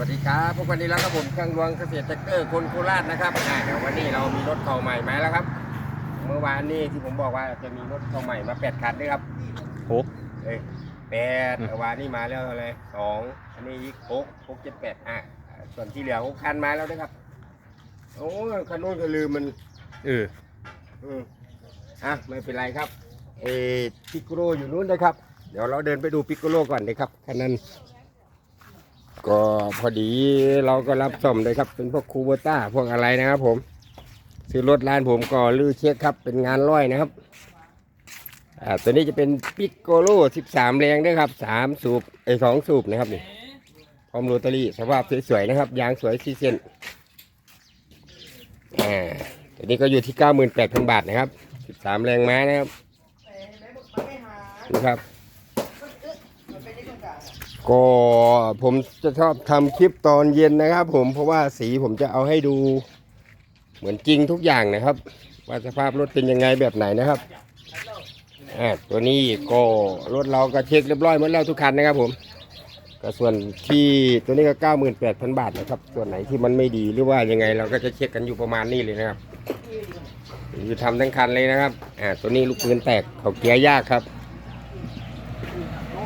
วัสดีครับพวกวันนี้แล้วครับผมเครื่องรวงเกษตรแท็กเตอร์คนโคราชนะครับอ่าเดี๋ยววันนี้เรามีรถเก่าใหม่มาแล้วครับ เมื่อวานนี้ที่ผมบอกว่าจะมีรถเก่าใหม่มาแปดคันด้วยครับโอ้เอ้ยแปดเมื่อวานนี้มาแล้วอะไรสองอันนี้อีกหกหกเจ็ดแปดอะส่วนที่เหลือหกคันมาแล้วนะครับ โอ้ยคันนู้นก็ลืมมันเอออืมอะไม่เป็นไรครับเออปิกโกโรอยู่นู้นนะครับ เดี๋ยวเราเดินไปดูปิกโกโรก่อนนะครับคันนั้น ก็พอดีเราก็รับส่งเลยครับ เป็นพวกคูโบต้าพวกอะไรนะครับผม ซื้อรถร้านผมก็ลื้อเช็คครับ เป็นงานร้อยนะครับ อ่าตัวนี้จะเป็นปิกโกโล13 แรงด้วยครับ 3 สูบไอ้สองสูบนะครับนี่พร้อมโรตารี่สภาพสวยๆนะครับ ยางสวยซีเซนอ่าตัวนี้ก็อยู่ที่ 98,000 บาทนะครับ 13 แรงม้านะครับนี่ครับ ก็ผมจะชอบทำคลิปตอนเย็นนะครับ ผมเพราะว่าสีผมจะเอาให้ดูเหมือนจริงทุกอย่างนะครับ ว่าสภาพรถเป็นยังไงแบบไหนนะครับอ่าตัวนี้ก็รถเราก็เช็คเรียบร้อยหมดแล้วทุกคันนะครับ ผม ก็ส่วนที่ตัวนี้ก็เก้าหมื่นแปดพันบาทนะครับ ส่วนไหนที่มันไม่ดีหรือว่ายังไงเราก็จะเช็คกันอยู่ประมาณนี้เลยนะครับคือทำทั้งคันเลยนะครับอ่าตัวนี้ลูกปืนแตกเขาเกียร์ยากครับ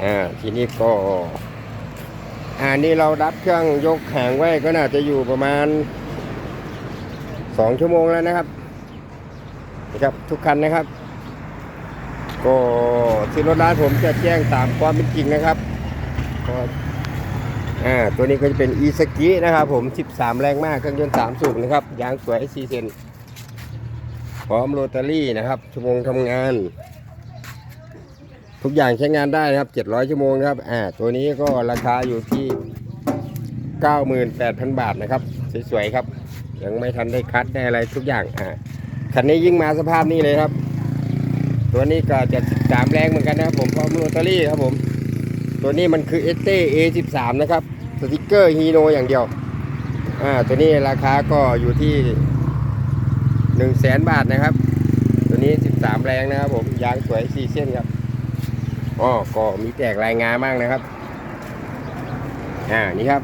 อ่าทีนี้ก็ อ่านี่เราดับเครื่องยกหางไว้ก็น่าจะอยู่ประมาณสองชั่วโมงแล้วนะครับนะครับทุกคันนะครับ ก็ที่รถร้านผมจะแจ้งตามความเป็นจริงนะครับก็อ่าตัวนี้ก็จะเป็นอีสกินะครับ ผม 13 แรงมากเครื่องยนต์3สูบนะครับยางสวย4เซนพร้อมโรตารี่นะครับ ชั่วโมงทำงาน ทุกอย่างใช้งานได้นะครับ 700 ชั่วโมงนะครับ อ่า ตัวนี้ก็ราคาอยู่ที่ 98,000 บาทนะครับ สวยๆครับ ยังไม่ทันได้คัดได้อะไรทุกอย่าง อ่า คันนี้ยิ่งมาสภาพนี้เลยครับ ตัวนี้ก็จะ13แรงเหมือนกันนะครับผมพร้อมโรตารี่ครับผม ตัวนี้มันคือเอเต้ A13 นะครับ สติกเกอร์ฮีโนอย่างเดียว อ่า ตัวนี้ราคาก็อยู่ที่100,000บาทนะครับ ตัวนี้ 13 แรงนะครับผม ยางสวย 4 เส้นครับ อ๋อก็มีแจกรายงานมากนะครับ อ่า นี่ครับ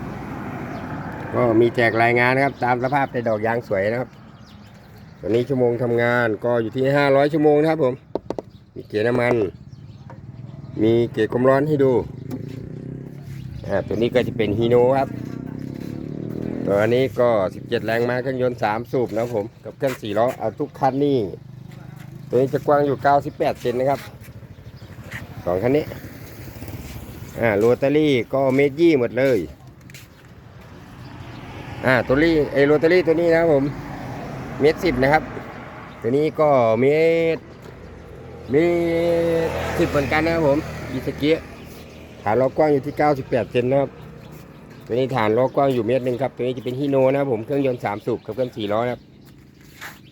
ก็มีแจกรายงานนะครับ ตามสภาพในดอกยางสวยนะครับตัวนี้ชั่วโมงทำงานก็อยู่ที่500ชั่วโมงนะครับผม มีเกียร์น้ำมัน มีเกียร์ความร้อนให้ดู อ่า ตัวนี้ก็จะเป็นฮีโนครับ ตัวนี้ก็17แรงม้าเครื่องยนต์3สูบนะครับผม กับเครื่อง4ล้อ เอาทุกคันนี่ ตัวนี้จะกว้างอยู่98เซนนะครับ สองคันนี้ อ่าโรตารี่ก็เมดยี่หมดเลย อ่าตัวนี้ไอโรตารี่ตัวนี้นะครับผมเมตรสิบนะครับ ตัวนี้ก็เมตรเมตรสิบเหมือนกันนะครับผมอีสเกียฐานล้อกว้างอยู่ที่98เซนนะครับตัวนี้ฐานล้อกว้างอยู่เมตรหนึ่งครับตัวนี้จะเป็นฮีโนนะครับผมเครื่องยนต์3สูบกับเครื่อง4ล้อนะครับ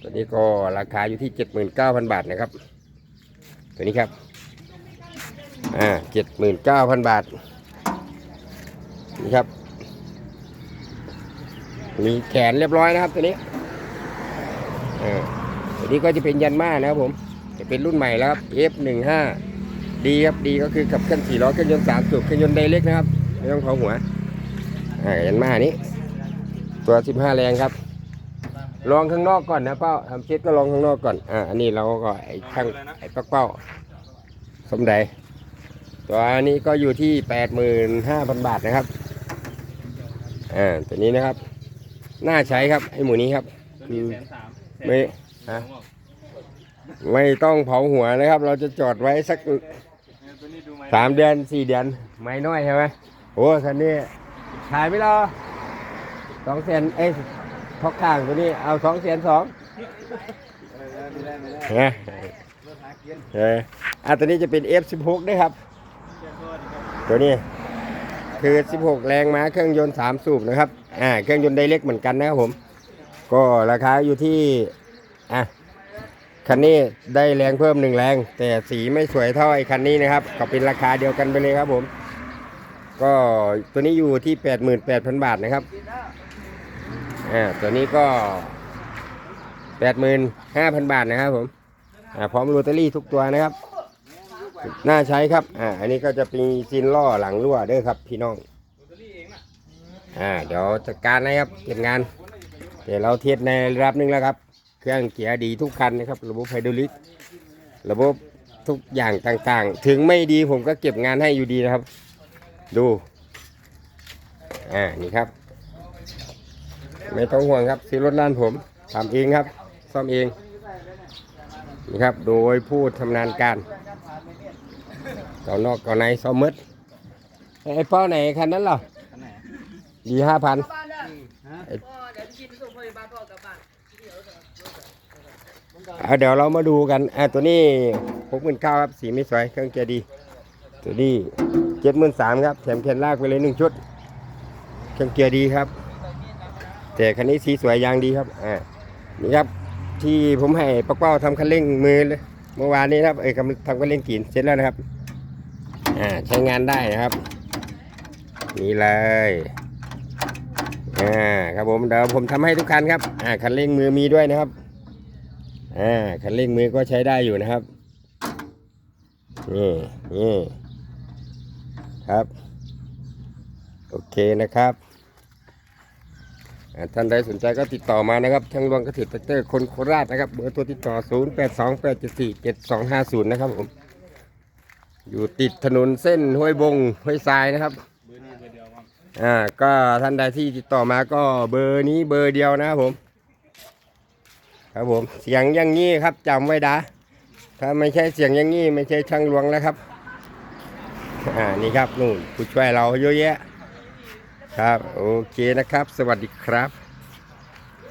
ตัวนี้ก็ราคาอยู่ที่79,000บาทนะครับ ตัวนี้ครับ อ่าเจ็ดหมื่นเก้าพันบาทนี่ครับ มีแขนเรียบร้อยนะครับตัวนี้อ่าตัวนี้ก็จะเป็นยันมานะครับผมจะเป็นรุ่นใหม่แล้วครับ F15 ดีครับดีก็คือกับเครื่องสี่ล้อเครื่องยนต์สามสูบเครื่องยนต์ไดเล็กนะครับไม่ต้องเผาหัวอ่ายันมานี้ ตัวสิบห้าแรงครับ ลองข้างนอกก่อนนะเป้าทำเช็ดก็ลองข้างนอกก่อนอ่าอันนี้เราก็ไอ้ช่างไอ้ปักเป้าสมใด ตัวนี้ก็อยู่ที่85,000บาทนะครับ อ่า ตัวนี้นะครับ น่าใช้ครับ ไอ้หมูนี้ครับคือไม่ฮะไม่ต้องเผาหัวนะครับ เราจะจอดไว้สักสามเดือนสี่เดือน ไม่น้อยใช่ไหมโอ้คันนี้ขายไม่รอสองแสนเอ้ยทอกข้างตัวนี้ เอาสองแสนสองฮะเอออะตัวนี้จะเป็น F16 ด้วยครับ ตัวนี้คือ 16 แรงม้าเครื่องยนต์ 3 สูบนะครับ อ่า เครื่องยนต์ไดเล็กเหมือนกันนะครับผม ก็ราคาอยู่ที่ อะ คันนี้ได้แรงเพิ่มหนึ่งแรง แต่สีไม่สวยเท่าไอ้คันนี้นะครับ ก็เป็นราคาเดียวกันไปเลยครับผม ก็ตัวนี้อยู่ที่ 88,000 บาทนะครับ อ่า ตัวนี้ก็ 85,000 บาทนะครับผม อ่า พร้อมโรตารี่ทุกตัวนะครับ น่าใช้ครับ อ่า อันนี้ก็จะมีซินล่อหลังรั่วเด้อครับ พี่น้อง อ่า เดี๋ยวจัดการนะครับเก็บงาน เดี๋ยวเราเทสในระดับหนึ่งแล้วครับ เครื่องเกียร์ดีทุกคันนะครับ ระบบไฮดรอลิก ระบบทุกอย่างต่างๆ ถึงไม่ดีผมก็เก็บงานให้อยู่ดีนะครับ ดู อ่า นี่ครับ ไม่ต้องห่วงครับซื้อรถร้านผมทำเองครับ ซ่อมเอง นี่ครับ โดยผู้ชำนาญการ เก่านอกเก่าในซ่อมมืดไอ้เป้าไหนคันนั้นเหรอคันไหนดีห้าพันเดี๋ยวเรามาดูกันอ่ตัวนี้หกหมื่นเก้าครับสีไม่สวยเครื่องเกียร์ดีตัวนี้เจ็ดหมื่นสามครับแถมแคนลากไปเลยหนึ่งชุด เครื่องเกียร์ดีครับ แต่คันนี้สีสวยยางดีครับอ่านี่ครับที่ผมให้ปักเป้าทำคันเร่งมือเลยเมื่อวานนี้ครับเอ้ยกำลังทำคันเร่งกินเสร็จแล้วนะครับ อ่าใช้งานได้นะครับ นี่เลยอ่าครับผมเดี๋ยวผมทำให้ทุกคันครับอ่าคันเร่งมือมีด้วยนะครับอ่าคันเร่งมือก็ใช้ได้อยู่นะครับนี่นี่ครับ โอเคนะครับท่านใดสนใจก็ติดต่อมานะครับทางรวงกระถือแท็กเตอร์คนโคราชนะครับเบอร์ตัวติดต่อ 0 8 2 8 7 4 7 2 5 0 นะครับผม อยู่ติดถนนเส้นห้วยบงห้วยทรายนะครับเบอร์นี้เบอร์เดียวครับอ่าก็ท่านใดที่ติดต่อมาก็เบอร์นี้เบอร์เดียวนะครับผม ครับผมเสียงอย่างนี้ครับจำไว้ดาถ้าไม่ใช่เสียงอย่างนี้ไม่ใช่ช่างหลวงแล้วครับ อ่านี่ครับนู่นผู้ช่วยเราเยอะแยะ ครับโอเคนะครับ สวัสดีครับ